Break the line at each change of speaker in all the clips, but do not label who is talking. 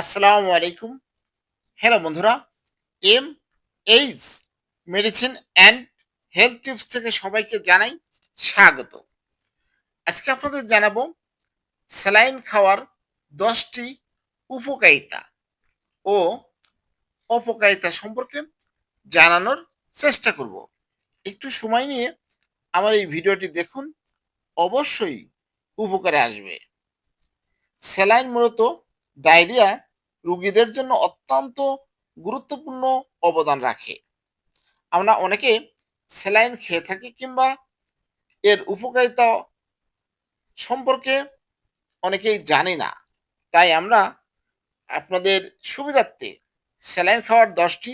আসসালামু আলাইকুম। হ্যালো বন্ধুরা। M H medicine and health tips থেকে সবাইকে জানাই স্বাগত। আজকে আপনাদের জানাব স্যালাইন খাওয়ার দশটি উপকারিতা ও অপকারিতা সম্পর্কে জানানোর চেষ্টা করব। একটু সময় নিয়ে আমার এই ভিডিওটি দেখুন, অবশ্যই উপকারে আসবে। স্যালাইন মূলত ডায়রিয়া রোগীদের জন্য অত্যন্ত গুরুত্বপূর্ণ অবদান রাখে। আমরা অনেকে স্যালাইন খেয়ে থাকি কিংবা এর উপকারিতা সম্পর্কে অনেকেই জানি না। তাই আমরা আপনাদের সুবিধার্থে স্যালাইন খাওয়ার দশটি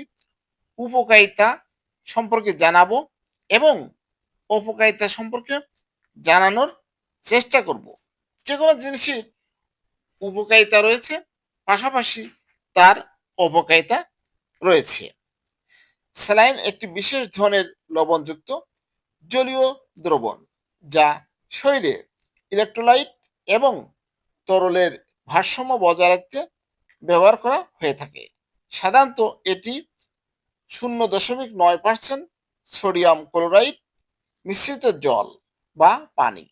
উপকারিতা সম্পর্কে জানাব এবং অপকারিতা সম্পর্কে জানানোর চেষ্টা করব। যে কোনো জিনিসের উপকারিতা রয়েছে পাশাপাশি তার অপকারিতা রয়েছে। স্যালাইন একটি বিশেষ ধরনের লবণযুক্ত জলীয় দ্রবণ, যা শরীরে ইলেকট্রোলাইট এবং তরলের ভারসাম্য বজায় রাখতে ব্যবহার করা হয়ে থাকে। সাধারণত এটি শূন্য দশমিক নয় পার্সেন্ট সোডিয়াম ক্লোরাইড মিশ্রিত জল বা পানি,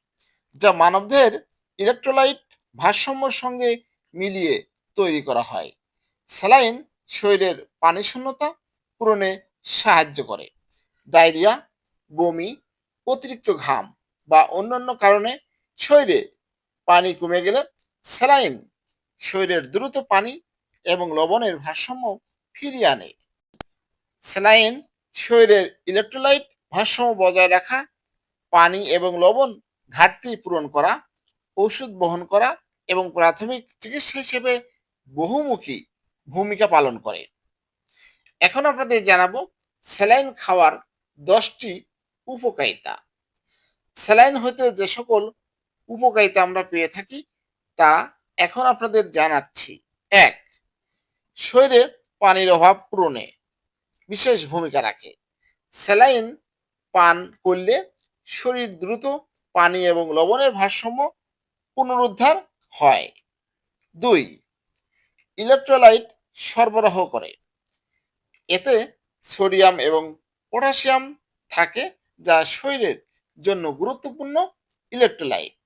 যা মানবদেহের ইলেকট্রোলাইট ভারসাম্যের সঙ্গে মিলিয়ে তৈরি করা হয়। স্যালাইন শরীরের পানি শূন্যতা পূরণে সাহায্য করে। ডায়রিয়া, বমি, অতিরিক্ত ঘাম বা অন্যান্য কারণে শরীরে পানি কমে গেলে স্যালাইন শরীরের দ্রুত পানি এবং লবণের ভারসাম্য ফিরিয়ে আনে। স্যালাইন শরীরের ইলেকট্রোলাইট ভারসাম্য বজায় রাখা, পানি এবং লবণ ঘাটতি পূরণ করা, ওষুধ বহন করা এবং প্রাথমিক চিকিৎসা হিসেবে বহুমুখী ভূমিকা পালন করে। এখন আপনাদের জানাব স্যালাইন খাওয়ার দশটি উপকারিতা। স্যালাইন হতে যে সকল উপকারিতা আমরা পেয়ে থাকি, তা এখন আপনাদের জানাচ্ছি। এক, শরীরে পানির অভাব পূরণে বিশেষ ভূমিকা রাখে। স্যালাইন পান করলে শরীর দ্রুত পানি এবং লবণের ভারসাম্য পুনরুদ্ধার হয়। দুই ইলেকট্রোলাইট সরবরাহ করে। এতে সোডিয়াম এবং পটাশিয়াম থাকে, যা শরীরের জন্য গুরুত্বপূর্ণ ইলেকট্রোলাইট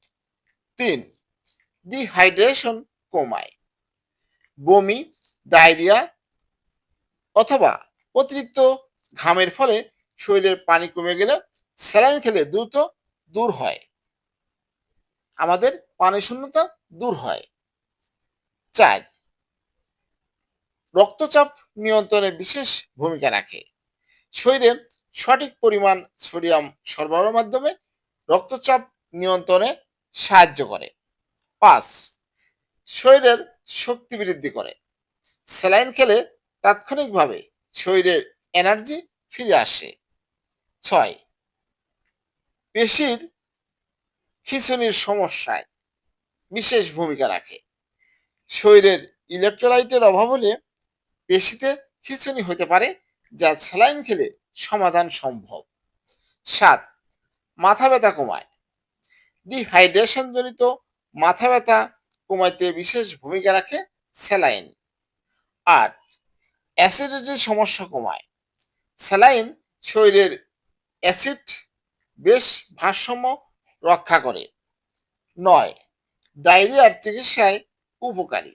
তিন ডিহাইড্রেশন কমায়। বমি, ডায়রিয়া অথবা অতিরিক্ত ঘামের ফলে শরীরের পানি কমে গেলে স্যালাইন খেলে দ্রুত দূর হয়। আমাদের পানি শূন্যতা দূর হয়। চার রক্তচাপ নিয়ন্ত্রণে বিশেষ ভূমিকা রাখে। শরীরে সঠিক পরিমাণ সোডিয়াম সরবরাহের মাধ্যমে রক্তচাপ নিয়ন্ত্রণে সাহায্য করে। পাঁচ, শরীরের শক্তি বৃদ্ধি করে। স্যালাইন খেলে তাৎক্ষণিকভাবে শরীরের এনার্জি ফিরে আসে। ছয়, পেশির খিঁচুনির সমস্যায় বিশেষ ভূমিকা রাখে। শরীরের ইলেকট্রোলাইটের অভাব হলে পেশিতে খিঁচুনি হতে পারে যা স্যালাইন খেলে সমাধান সম্ভব। সাত, মাথা ব্যথা কমায়। ডিহাইড্রেশনজনিত মাথা ব্যথা কমাইতে বিশেষ ভূমিকা রাখে স্যালাইন। আট, অ্যাসিডিটির সমস্যা কমায়। স্যালাইন শরীরের অ্যাসিড বেশ ভারসাম্য রক্ষা করে। নয়, ডায়রিয়ার চিকিৎসায় উপকারী।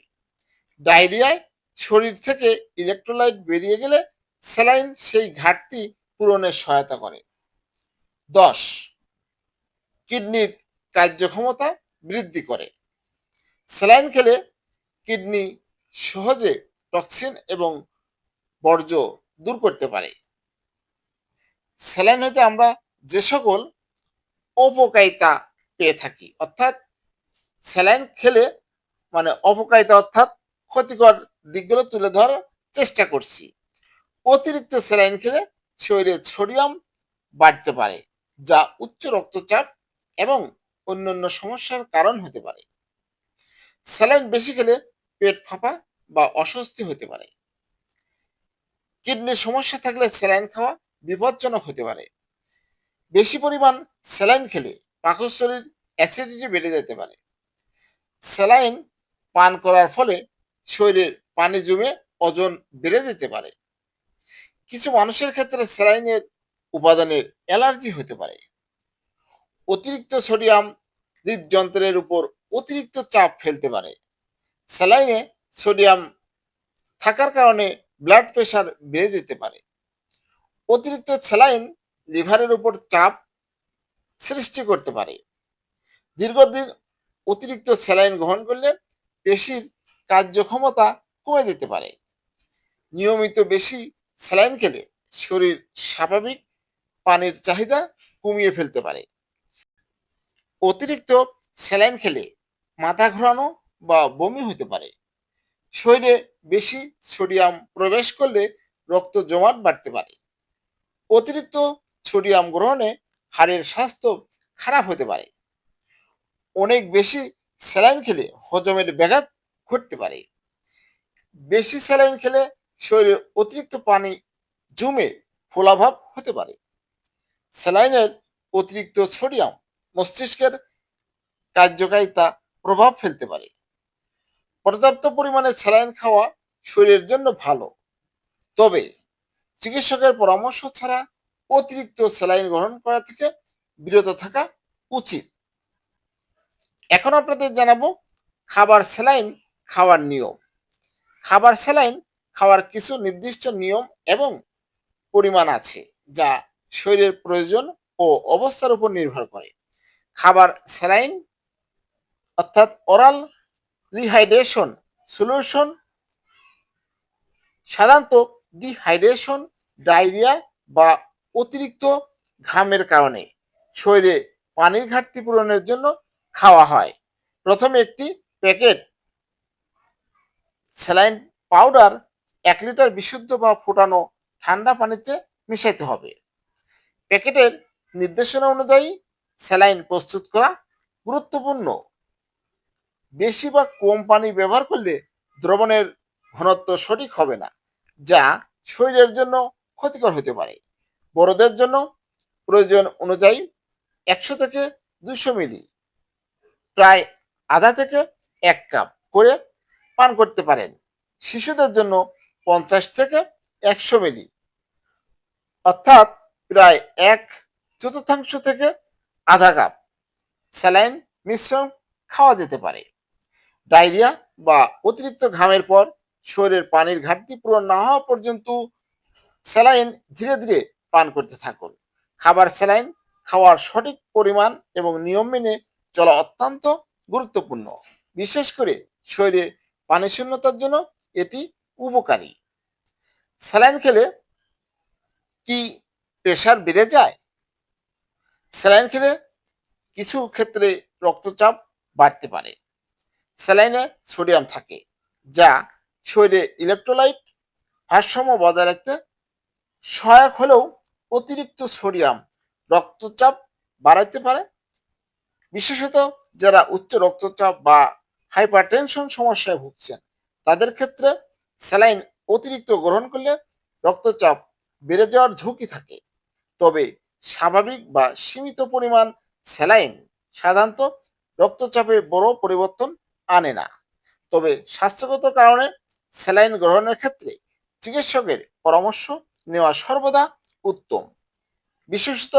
ডায়রিয়ায় শরীর থেকে ইলেকট্রোলাইট বেরিয়ে গেলে স্যালাইন সেই ঘাটতি পূরণে সহায়তা করে। দশ, কিডনির কার্যক্ষমতা বৃদ্ধি করে। স্যালাইন খেলে কিডনি সহজে টক্সিন এবং বর্জ্য দূর করতে পারে। স্যালাইন হতে আমরা যে সকল অপকারিতা পেয়ে থাকি, অর্থাৎ স্যালাইন খেলে মানে অপকারিতা অর্থাৎ ক্ষতিকর দিকগুলো তুলে ধরার চেষ্টা করছি। অতিরিক্ত স্যালাইন খেলে শরীরে সোডিয়াম বাড়তে পারে, যা উচ্চ রক্তচাপ এবং অন্যান্য সমস্যার কারণ হতে পারে। স্যালাইন বেশি খেলে পেট ফাঁপা বা অস্বস্তি হতে পারে। কিডনির সমস্যা থাকলে স্যালাইন খাওয়া বিপজ্জনক হতে পারে। বেশি পরিমাণ স্যালাইন খেলে পাকস্থলীর অ্যাসিডিটি বেড়ে যেতে পারে। স্যালাইন পান করার ফলে শরীরে পানি জমে ওজন বেড়ে যেতে পারে। কিছু মানুষের ক্ষেত্রে স্যালাইনের উপাদানের অ্যালার্জি হতে পারে। অতিরিক্ত সোডিয়াম হৃদযন্ত্রের উপর অতিরিক্ত চাপ ফেলতে পারে। স্যালাইনে সোডিয়াম থাকার কারণে ব্লাড প্রেশার বেড়ে যেতে পারে। অতিরিক্ত স্যালাইন লিভারের উপর চাপ সৃষ্টি করতে পারে। দীর্ঘদিন অতিরিক্ত স্যালাইন গ্রহণ করলে পেশির কার্যক্ষমতা কমে যেতে পারে। নিয়মিত বেশি স্যালাইন খেলে শরীর স্বাভাবিক, পানির চাহিদা কমিয়ে ফেলতে পারে। অতিরিক্ত স্যালাইন খেলে মাথা ঘোরানো বা বমি হতে পারে। শরীরে বেশি সোডিয়াম প্রবেশ করলে রক্ত জমাট বাড়তে পারে। অতিরিক্ত সোডিয়াম গ্রহণে হাড়ের স্বাস্থ্য খারাপ হতে পারে। অনেক বেশি স্যালাইন খেলে হজমের ব্যাঘাত ঘটতে পারে। বেশি স্যালাইন খেলে শরীরে অতিরিক্ত পানি জমে ফোলাভাব হতে পারে। স্যালাইনের অতিরিক্ত সোডিয়াম মস্তিষ্কের কার্যকারিতা প্রভাব ফেলতে পারে। পর্যাপ্ত পরিমাণে স্যালাইন খাওয়া শরীরের জন্য ভালো। তবে চিকিৎসকের পরামর্শ ছাড়া অতিরিক্ত স্যালাইন গ্রহণ করা থেকে বিরত থাকা উচিত। এখন আপনাদের জানাব খাবার স্যালাইন খাওয়ার নিয়ম। খাবার স্যালাইন খাওয়ার কিছু নির্দিষ্ট নিয়ম এবং পরিমাণ আছে, যা শরীরের প্রয়োজন ও অবস্থার উপর নির্ভর করে। খাবার স্যালাইন অর্থাৎ ওরাল রিহাইড্রেশন সলিউশন, সাধারণত ডিহাইড্রেশন, ডায়রিয়া বা অতিরিক্ত ঘামের কারণে শরীরে পানির ঘাটতি পূরণের জন্য খাওয়া হয়। প্রথমে একটি প্যাকেট স্যালাইন পাউডার এক লিটার বিশুদ্ধ বা ফোটানো ঠান্ডা পানিতে মিশাইতে হবে। প্যাকেটের নির্দেশনা অনুযায়ী স্যালাইন প্রস্তুত করা গুরুত্বপূর্ণ। বেশি বা কম পানি ব্যবহার করলে দ্রবণের ঘনত্ব সঠিক হবে না, যা শরীরের জন্য ক্ষতিকর হতে পারে। বড়দের জন্য প্রয়োজন অনুযায়ী একশো থেকে দুশো মিলি, প্রায় আধা থেকে এক কাপ করে পান করতে পারেন। শিশুদের জন্য পঞ্চাশ থেকে একশো মিলি। অর্থাৎ প্রায় এক চতুর্থাংশ থেকে আধা কাপ স্যালাইন মিশ্রণ খাওয়া যেতে পারে। ডায়রিয়া বা অতিরিক্ত ঘামের পর শরীরের পানির ঘাটতি পূরণ না হওয়া পর্যন্ত স্যালাইন ধীরে ধীরে পান করতে থাকুন। খাবার স্যালাইন খাওয়ার সঠিক পরিমাণ এবং নিয়ম মেনে চলা অত্যন্ত গুরুত্বপূর্ণ। বিশেষ করে শরীরে পানি শূন্যতার জন্য এটি উপকারী। স্যালাইন খেলে কি প্রেশার বেড়ে যায়? স্যালাইন খেলে কিছু ক্ষেত্রে রক্তচাপ বাড়তে পারে। স্যালাইনে সোডিয়াম থাকে, যা শরীরে ইলেকট্রোলাইট ভারসাম্য বজায় রাখতে সহায়ক হলেও অতিরিক্ত সোডিয়াম রক্তচাপ বাড়াইতে পারে। বিশেষত যারা উচ্চ রক্তচাপ বা হাইপারটেনশন সমস্যায় ভুগছেন। তাদের ক্ষেত্রে স্যালাইন অতিরিক্ত গ্রহণ করলে রক্তচাপ বেড়ে যাওয়ার ঝুঁকি থাকে। তবে স্বাভাবিক বা সীমিত পরিমাণ স্যালাইন সাধারণত রক্তচাপে বড় পরিবর্তন আনে না। তবে স্বাস্থ্যগত কারণে স্যালাইন গ্রহণের ক্ষেত্রে চিকিৎসকের পরামর্শ নেওয়া সর্বদা উত্তম। বিশেষত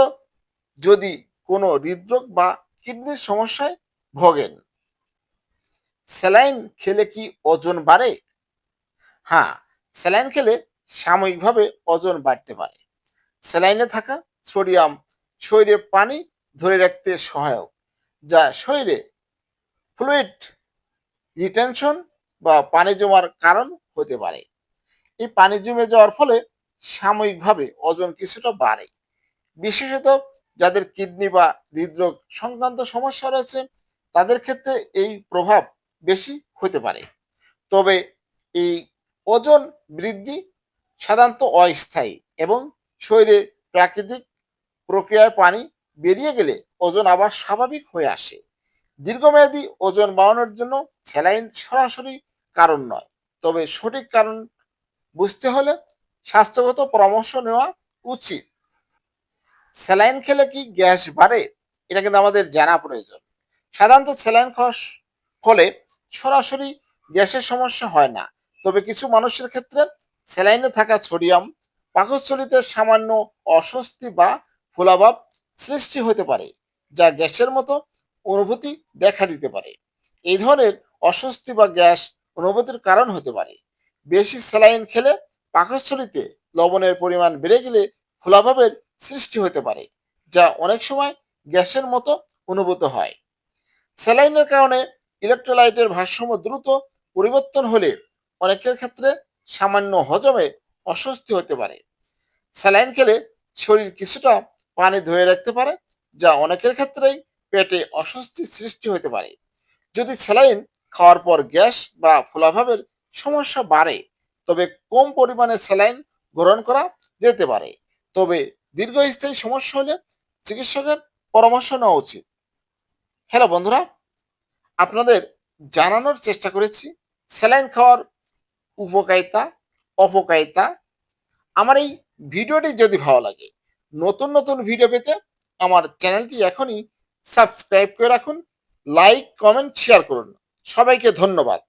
যদি কোনো হৃদরোগ বা কিডনির সমস্যায় ভোগেন স্যালাইন খেলে কি ওজন বাড়ে? হ্যাঁ স্যালাইন খেলে সাময়িকভাবে ওজন বাড়তে পারে। স্যালাইনে থাকা সোডিয়াম শরীরে পানি ধরে রাখতে সহায়ক, যা শরীরে ফ্লুইড রিটেনশন বা পানি জমার কারণ হতে পারে। এই পানি জমে যাওয়ার ফলে সাময়িকভাবে ওজন কিছুটা বাড়ে। বিশেষত যাদের কিডনি বা হৃদরোগ সংক্রান্ত সমস্যা রয়েছে, তাদের ক্ষেত্রে এই প্রভাব বেশি হতে পারে। তবে এই ওজন বৃদ্ধি সাধারণত অস্থায়ী এবং শরীরে প্রাকৃতিক প্রক্রিয়ায় পানি বেরিয়ে গেলে ওজন আবার স্বাভাবিক হয়ে আসে। দীর্ঘমেয়াদী ওজন বাড়ানোর জন্য স্যালাইন সরাসরি কারণ নয়, তবে সঠিক কারণ বুঝতে হলে স্বাস্থ্যগত পরামর্শ নেওয়া উচিত। স্যালাইন খেলে কি গ্যাস বাড়ে? এটা কিন্তু আমাদের জানা প্রয়োজন। সাধারণত স্যালাইন খাওয়ার ফলে সরাসরি গ্যাসের সমস্যা হয় না। তবে কিছু মানুষের ক্ষেত্রে স্যালাইনে থাকা সোডিয়াম পাকস্থলিতে সামান্য অস্বস্তি বা ফোলাভাব সৃষ্টি হতে পারে, যা গ্যাসের মতো অনুভূতি দেখা দিতে পারে। এই ধরনের অস্বস্তি বা গ্যাস অনুভূতির কারণ হতে পারে। বেশি স্যালাইন খেলে পাকস্থলিতে লবণের পরিমাণ বেড়ে গেলে ফোলাভাবের সৃষ্টি হতে পারে, যা অনেক সময় গ্যাসের মতো অনুভূত হয়। স্যালাইনের কারণে ইলেকট্রোলাইটের ভারসাম্য দ্রুত পরিবর্তন হলে অনেকের ক্ষেত্রে সামান্য হজমে অস্বস্তি হতে পারে। স্যালাইন খেলে শরীর কিছুটা পানি ধরে রাখতে পারে, যা অনেকের ক্ষেত্রেই পেটে অস্বস্তি সৃষ্টি হতে পারে। যদি স্যালাইন খাওয়ার পর গ্যাস বা ফোলাভাবের সমস্যা বাড়ে, তবে কম পরিমাণে স্যালাইন গ্রহণ করা যেতে পারে। তবে দীর্ঘস্থায়ী সমস্যা হলে চিকিৎসকের পরামর্শ নেওয়া উচিত। হ্যালো বন্ধুরা আপনাদের জানানোর চেষ্টা করেছি। স্যালাইন খাওয়ার উপকারিতা, অপকারিতা। আমার এই ভিডিওটি যদি ভালো লাগে, নতুন নতুন ভিডিও পেতে আমার চ্যানেলটি এখনই সাবস্ক্রাইব করে রাখুন, লাইক, কমেন্ট, শেয়ার করুন। সবাইকে ধন্যবাদ।